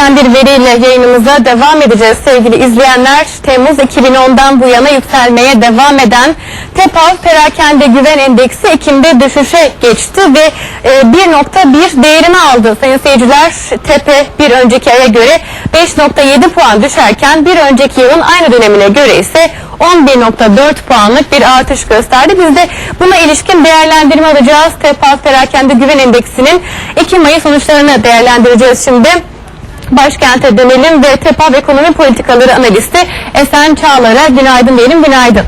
gelen bir veriyle yayınımıza devam edeceğiz sevgili izleyenler. Temmuz 2010'dan bu yana yükselmeye devam eden TEPAV Perakende Güven Endeksi Ekim'de düşüşe geçti ve e, 1.1 değerini aldı. Sayın seyirciler TEPE bir önceki aya göre 5.7 puan düşerken bir önceki yılın aynı dönemine göre ise 11.4 puanlık bir artış gösterdi. Biz de buna ilişkin değerlendirme alacağız. TEPAV Perakende Güven Endeksinin Ekim ayı sonuçlarını değerlendireceğiz şimdi. Başkente dönelim ve TEPAV Ekonomi Politikaları Analisti Esen Çağlar'a günaydın diyelim. Günaydın.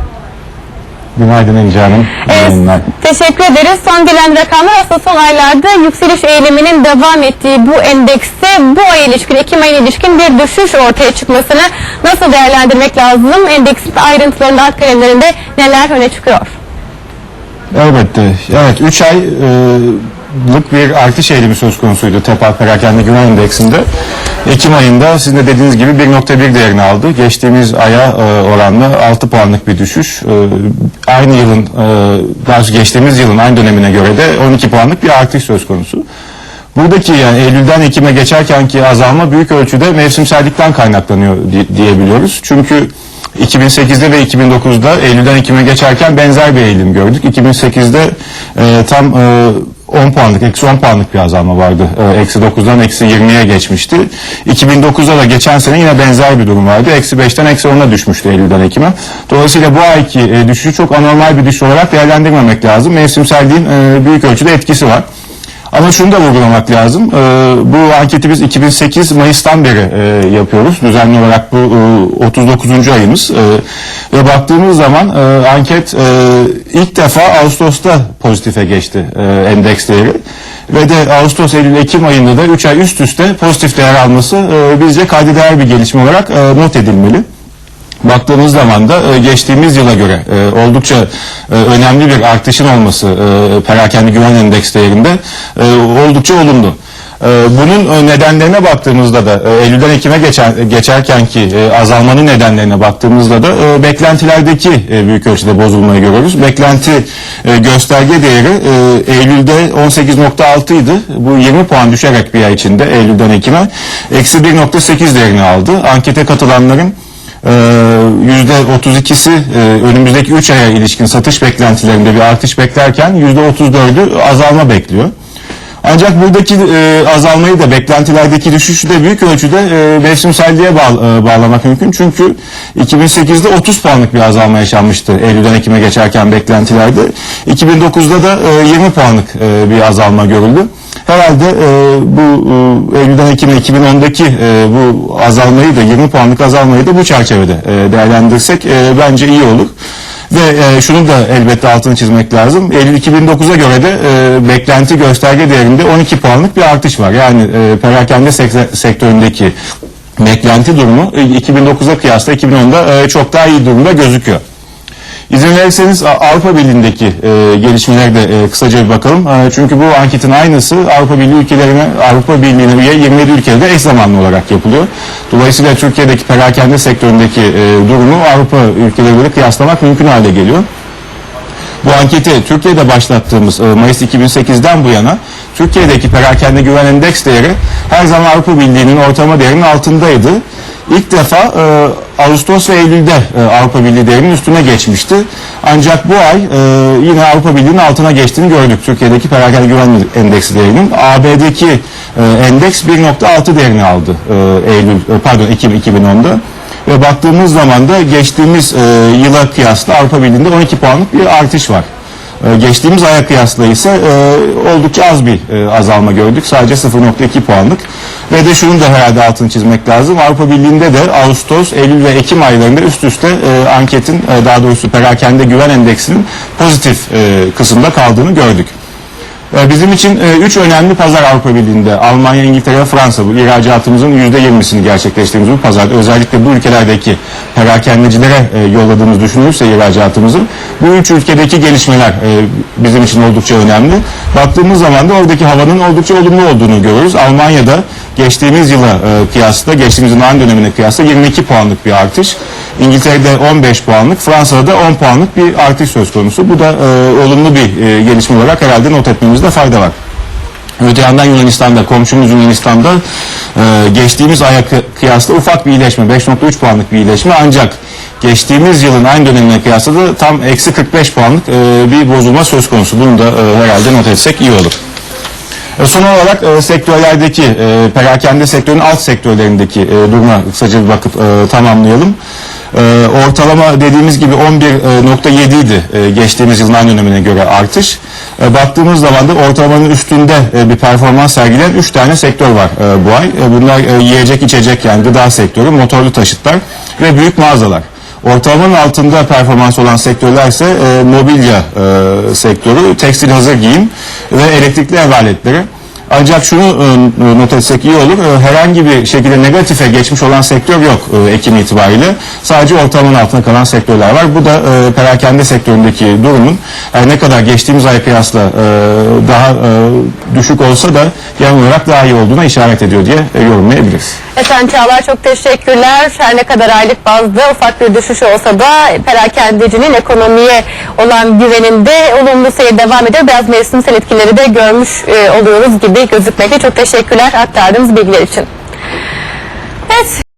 Günaydın İnce Hanım. Evet, teşekkür ederiz. Son gelen rakamlar aslında son aylarda yükseliş eğiliminin devam ettiği bu endekste bu ay ilişkin, Ekim ayına ilişkin bir düşüş ortaya çıkmasını nasıl değerlendirmek lazım? Endeksin ayrıntılarında, alt kalemlerinde neler öne çıkıyor? Elbette. Evet 3 aylık bir artış eğilimi söz konusuydu TEPA Perakende Güven Endeksinde. Ekim ayında sizin de dediğiniz gibi 1.1 değerini aldı. Geçtiğimiz aya e, oranla 6 puanlık bir düşüş. E, aynı yılın, e, geçtiğimiz yılın aynı dönemine göre de 12 puanlık bir artış söz konusu. Buradaki yani Eylül'den Ekim'e geçerkenki azalma büyük ölçüde mevsimsellikten kaynaklanıyor di- diyebiliyoruz. Çünkü 2008'de ve 2009'da Eylül'den Ekim'e geçerken benzer bir eğilim gördük. 2008'de e, tam e, 10 puanlık, eksi 10 puanlık bir azalma vardı. E, eksi 9'dan eksi 20'ye geçmişti. 2009'da da geçen sene yine benzer bir durum vardı. Eksi 5'ten eksi 10'a düşmüştü Eylül'den Ekim'e. Dolayısıyla bu ayki e, düşüşü çok anormal bir düşüş olarak değerlendirmemek lazım. Mevsimselliğin e, büyük ölçüde etkisi var. Ama şunu da vurgulamak lazım. Ee, bu anketi biz 2008 Mayıs'tan beri e, yapıyoruz. Düzenli olarak bu e, 39. ayımız. E, ve baktığımız zaman e, anket e, ilk defa Ağustos'ta pozitife geçti e, endeks değeri. Ve de Ağustos, Eylül, Ekim ayında da 3 ay üst üste pozitif değer alması e, bizce kayda değer bir gelişme olarak e, not edilmeli. Baktığımız zaman da e, geçtiğimiz yıla göre e, oldukça e, önemli bir artışın olması perakende güven endeks değerinde oldukça olumlu. Bunun nedenlerine baktığımızda da Eylül'den Ekim'e geçer, geçerken azalmanın nedenlerine baktığımızda da beklentilerdeki büyük ölçüde bozulmayı görüyoruz. Beklenti gösterge değeri Eylül'de 18.6 idi. Bu 20 puan düşerek bir ay içinde Eylül'den Ekim'e eksi 1.8 değerini aldı. Ankete katılanların %32'si e, önümüzdeki 3 aya ilişkin satış beklentilerinde bir artış beklerken %34'ü azalma bekliyor. Ancak buradaki e, azalmayı da beklentilerdeki düşüşü de büyük ölçüde e, mevsimselliğe bağ- e, bağlamak mümkün. Çünkü 2008'de 30 puanlık bir azalma yaşanmıştı Eylül'den Ekim'e geçerken beklentilerde. 2009'da da e, 20 puanlık e, bir azalma görüldü. Herhalde e, bu e, Eylül'den Ekim'e 2010'daki e, bu azalmayı da 20 puanlık azalmayı da bu çerçevede e, değerlendirsek e, bence iyi olur. Ve e, şunu da elbette altını çizmek lazım. Eylül 2009'a göre de e, beklenti gösterge değerinde 12 puanlık bir artış var. Yani e, perakende sek- sektöründeki beklenti durumu e, 2009'a kıyasla 2010'da e, çok daha iyi durumda gözüküyor. İzin verirseniz Avrupa Birliği'ndeki e, gelişmelere de e, kısaca bir bakalım. E, çünkü bu anketin aynısı Avrupa Birliği ülkelerine, Avrupa Birliği'ne üye 27 ülkede eş zamanlı olarak yapılıyor. Dolayısıyla Türkiye'deki perakende sektöründeki e, durumu Avrupa ülkeleriyle kıyaslamak mümkün hale geliyor. Bu anketi Türkiye'de başlattığımız e, Mayıs 2008'den bu yana Türkiye'deki perakende güven endeks değeri her zaman Avrupa Birliği'nin ortalama değerinin altındaydı. İlk defa e, Ağustos ve Eylül'de e, Avrupa Birliği değerinin üstüne geçmişti. Ancak bu ay e, yine Avrupa Birliği'nin altına geçtiğini gördük. Türkiye'deki perakende güven endeksi değerinin. AB'deki e, endeks 1.6 değerini aldı e, Eylül e, pardon Ekim 2010'da. Ve baktığımız zaman da geçtiğimiz e, yıla kıyasla Avrupa Birliği'nde 12 puanlık bir artış var. E, geçtiğimiz aya kıyasla ise e, oldukça az bir e, azalma gördük. Sadece 0.2 puanlık. Ve de şunu da herhalde altını çizmek lazım. Avrupa Birliği'nde de Ağustos, Eylül ve Ekim aylarında üst üste e, anketin e, daha doğrusu perakende güven endeksinin pozitif e, kısımda kaldığını gördük. E, Bizim için e, üç önemli pazar Avrupa Birliği'nde Almanya, İngiltere ve Fransa bu ihracatımızın %20'sini gerçekleştirdiğimiz bu pazarda özellikle bu ülkelerdeki perakendecilere e, yolladığımız düşünülürse ihracatımızı bu üç ülkedeki gelişmeler bizim için oldukça önemli. Baktığımız zaman da oradaki havanın oldukça olumlu olduğunu görüyoruz. Almanya'da geçtiğimiz yıla e, kıyasla, geçtiğimiz yılın aynı dönemine kıyasla 22 puanlık bir artış. İngiltere'de 15 puanlık, Fransa'da da 10 puanlık bir artış söz konusu. Bu da e, olumlu bir e, gelişme olarak herhalde not etmemizde fayda var. Öte yandan Yunanistan'da, komşumuz Yunanistan'da e, geçtiğimiz aya kı- kıyasla ufak bir iyileşme, 5.3 puanlık bir iyileşme ancak geçtiğimiz yılın aynı dönemine kıyasla da tam eksi 45 puanlık e, bir bozulma söz konusu. Bunu da e, herhalde not etsek iyi olur. E, Son olarak e, sektörlerdeki, e, perakende sektörünün alt sektörlerindeki e, duruma kısaca bir bakıp e, tamamlayalım. E, ortalama dediğimiz gibi 11.7 idi e, geçtiğimiz yılın aynı dönemine göre artış. E, baktığımız zaman da ortalamanın üstünde e, bir performans sergileyen 3 tane sektör var e, bu ay. E, bunlar e, yiyecek içecek yani gıda sektörü, motorlu taşıtlar ve büyük mağazalar. Ortalamanın altında performans olan sektörler ise e, mobilya e, sektörü, tekstil hazır giyim ve elektrikli ev aletleri. Ancak şunu e, not etsek iyi olur. e, herhangi bir şekilde negatife geçmiş olan sektör yok e, Ekim itibariyle. Sadece ortalamanın altında kalan sektörler var. Bu da e, perakende sektöründeki durumun ne kadar geçtiğimiz ay kıyasla e, daha e, düşük olsa da genel olarak daha iyi olduğuna işaret ediyor diye e, yorumlayabiliriz. Efendim Çağlar çok teşekkürler. Her ne kadar aylık bazda ufak bir düşüş olsa da perakendecinin ekonomiye olan güveninde olumlu seyir devam ediyor. Biraz mevsimsel etkileri de görmüş e, oluyoruz gibi iyi gözükmekte. Çok teşekkürler aktardığınız bilgiler için. Evet.